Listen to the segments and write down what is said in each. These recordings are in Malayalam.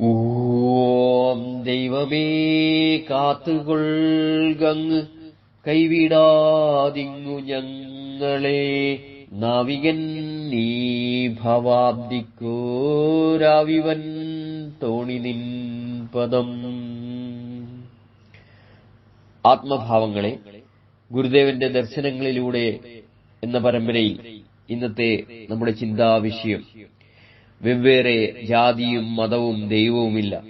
ഓം ദൈവമേ കാത്തുകൊൾകങ്ങ്. കൈവിടാതിങ്ങു ഞങ്ങളെ നാവികൻ നീ ഭവാബ്ദിക്കോരാവിവൻ തോണി നിൻ പദം. ആത്മഭാവങ്ങളെ ഗുരുദേവന്റെ ദർശനങ്ങളിലൂടെ എന്ന പരമ്പരയിൽ ഇന്നത്തെ നമ്മുടെ ചിന്താവിഷയം വെവ്വേറെ ജാതിയും മതവും ദൈവവുമില്ല.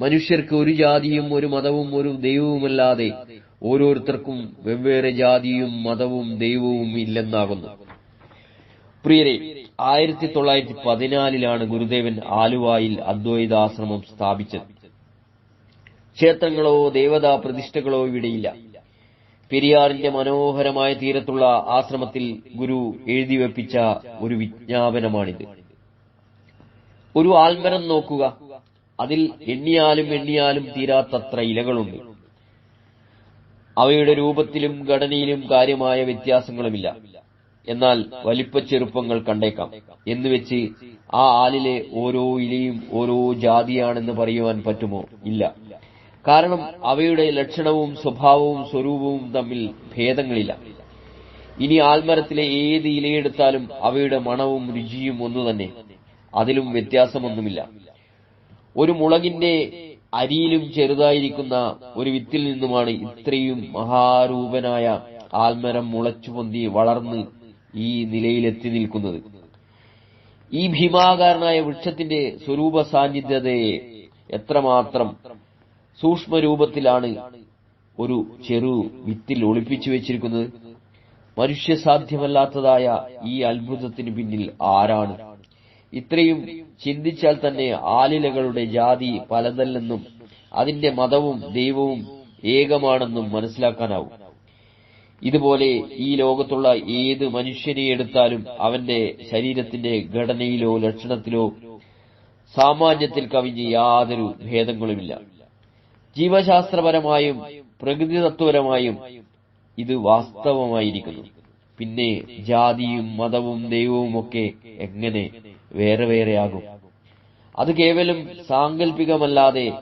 മനുഷ്യർക്ക് ഒരു ജാതിയും ഒരു മതവും ഒരു ദൈവവുമല്ലാതെ ഓരോരുത്തർക്കും വെവ്വേറെ ജാതിയും മതവും ദൈവവും ഇല്ലെന്നാകുന്നു. പ്രിയരെ ആയിരത്തി തൊള്ളായിരത്തി പതിനാലിലാണ് ഗുരുദേവൻ ആലുവായിൽ അദ്വൈതാശ്രമം സ്ഥാപിച്ചത്. ക്ഷേത്രങ്ങളോ ദേവതാ പ്രതിഷ്ഠകളോ ഇവിടെയില്ല. പെരിയാറിന്റെ മനോഹരമായ തീരത്തുള്ള ആശ്രമത്തിൽ ഗുരു എഴുതിവെപ്പിച്ച ഒരു വിജ്ഞാപനമാണിത്. ഒരു ആൽമരം നോക്കുക. അതിൽ എണ്ണിയാലും എണ്ണിയാലും തീരാത്തത്ര ഇലകളുണ്ട്. അവയുടെ രൂപത്തിലും ഘടനയിലും കാര്യമായ വ്യത്യാസങ്ങളുമില്ല. എന്നാൽ വലിപ്പച്ചെറുപ്പങ്ങൾ കണ്ടേക്കാം. എന്നുവെച്ച് ആ ആലിലെ ഓരോ ഇലയും ഓരോ ജാതിയാണെന്ന് പറയുവാൻ പറ്റുമോ? ഇല്ല. കാരണം അവയുടെ ലക്ഷണവും സ്വഭാവവും സ്വരൂപവും തമ്മിൽ ഭേദങ്ങളില്ല. ഇനി ആൽമരത്തിലെ ഏത് ഇലയെടുത്താലും അവയുടെ മണവും രുചിയും ഒന്നു തന്നെ അതിലും വ്യത്യാസമൊന്നുമില്ല. ഒരു മുളകിന്റെ അരിയിലും ചെറുതായിരിക്കുന്ന ഒരു വിത്തിൽ നിന്നുമാണ് ഇത്രയും മഹാരൂപനായ ആൽമരം മുളച്ചു പൊന്തി വളർന്ന് ഈ നിലയിലെത്തി നിൽക്കുന്നത്. ഈ ഭീമാകാരനായ വൃക്ഷത്തിന്റെ സ്വരൂപ സാന്നിധ്യതയെ എത്രമാത്രം സൂക്ഷ്മരൂപത്തിലാണ് ഒരു ചെറു വിത്തിൽ ഒളിപ്പിച്ചു വെച്ചിരിക്കുന്നത്? മനുഷ്യസാധ്യമല്ലാത്തതായ ഈ അത്ഭുതത്തിന് പിന്നിൽ ആരാണ്? ഇത്രയും ചിന്തിച്ചാൽ തന്നെ ആലിലകളുടെ ജാതി പലതല്ലെന്നും അതിന്റെ മതവും ദൈവവും ഏകമാണെന്നും മനസ്സിലാക്കാനാവും. ഇതുപോലെ ഈ ലോകത്തുള്ള ഏത് മനുഷ്യനെ എടുത്താലും അവന്റെ ശരീരത്തിന്റെ ഘടനയിലോ ലക്ഷണത്തിലോ സാമാന്യത്തിൽ കവിഞ്ഞ് യാതൊരു ഭേദങ്ങളുമില്ല. ജീവശാസ്ത്രപരമായും പ്രകൃതിതത്വപരമായും ഇത് വാസ്തവമായിരിക്കുന്നു. പിന്നെ ജാതിയും മതവും ദൈവവും ഒക്കെ എങ്ങനെ വേറെ വേറെയാകും. അത് കേവലം സാങ്കല്പികമല്ലാതെ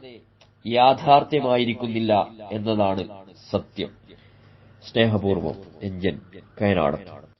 യാഥാർത്ഥ്യമായിരിക്കുന്നില്ല എന്നതാണ് സത്യം. സ്നേഹപൂർവം എഞ്ചൻ കയനാടത്ത്.